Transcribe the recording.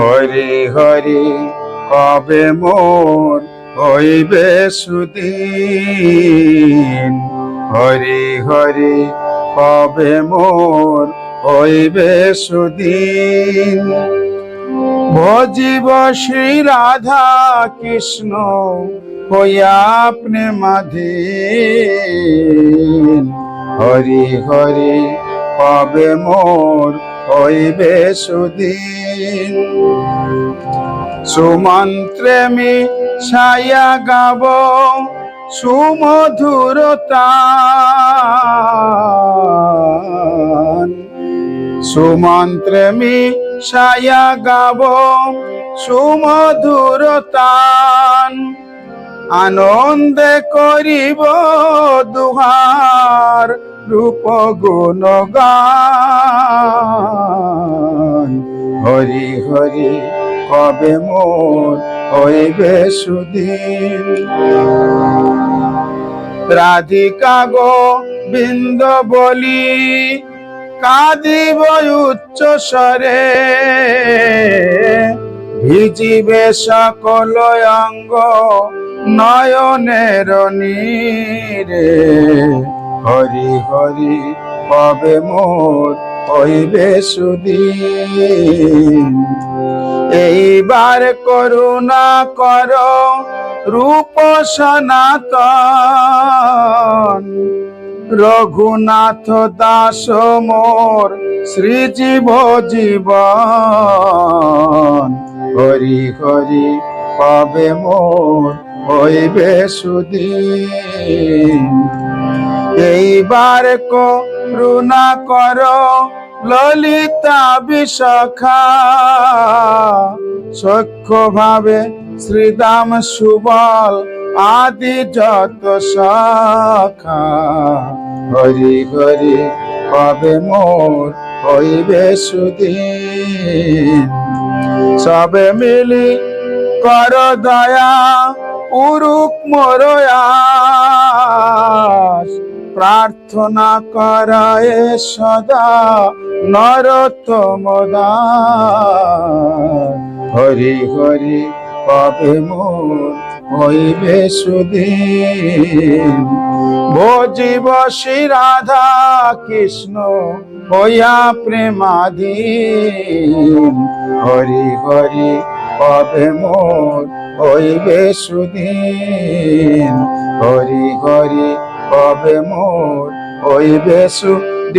হরি হরি কবে মোর হইবে সুদিন? হরি হরি কবে মোর হইবে সুদিন? ভজিব শ্রী রাধা কৃষ্ণ হইয়া মাধীন হরি হরি কবে মোর, হইবে সুদিন। সুমন্ত্রে মি ছায়া গাব সুমধুরতা সুমন্ত্রে মি ছায়া গাব, সুমধুরতান। আনন্দে করিব দুহার রূপ গুণগান হরি হরি, কবে মোর হইবে সুদিন? রাধিকা গো, বৃন্দ বলি, কাঁদিব উচ্চ স্বরে। ভিজিবে সকল অঙ্গ নয়নের নীরে। হরি হরি কবে মোর, হইবে সুদিন। এইবার করুণা কর, রূপ সনাতন। রঘুনাথ দাস মোর শ্রীজীব জীবন। হরি হরি পাবে মোর, হইবে সুদিন। এইবার করুণা কর, ললিতা বিশাখা। সখ্য ভাবে শ্রীদাম সুবল আদি যত শাখা। হরি হরি কবে মোর হইবে সুদিন। সবে মিলি কর দয়া, উরুক মরয়াস প্রার্থনা করায় সদা নরতম। হরি হরি কবে মোর হইবে সুদিন। ভজিব শ্রী রাধা কৃষ্ণ হইয়া প্রেমাধীন। হরি হরি কবে মোর হইবে সুদিন। হরি হরি কবে মোর হইবে সুদিন।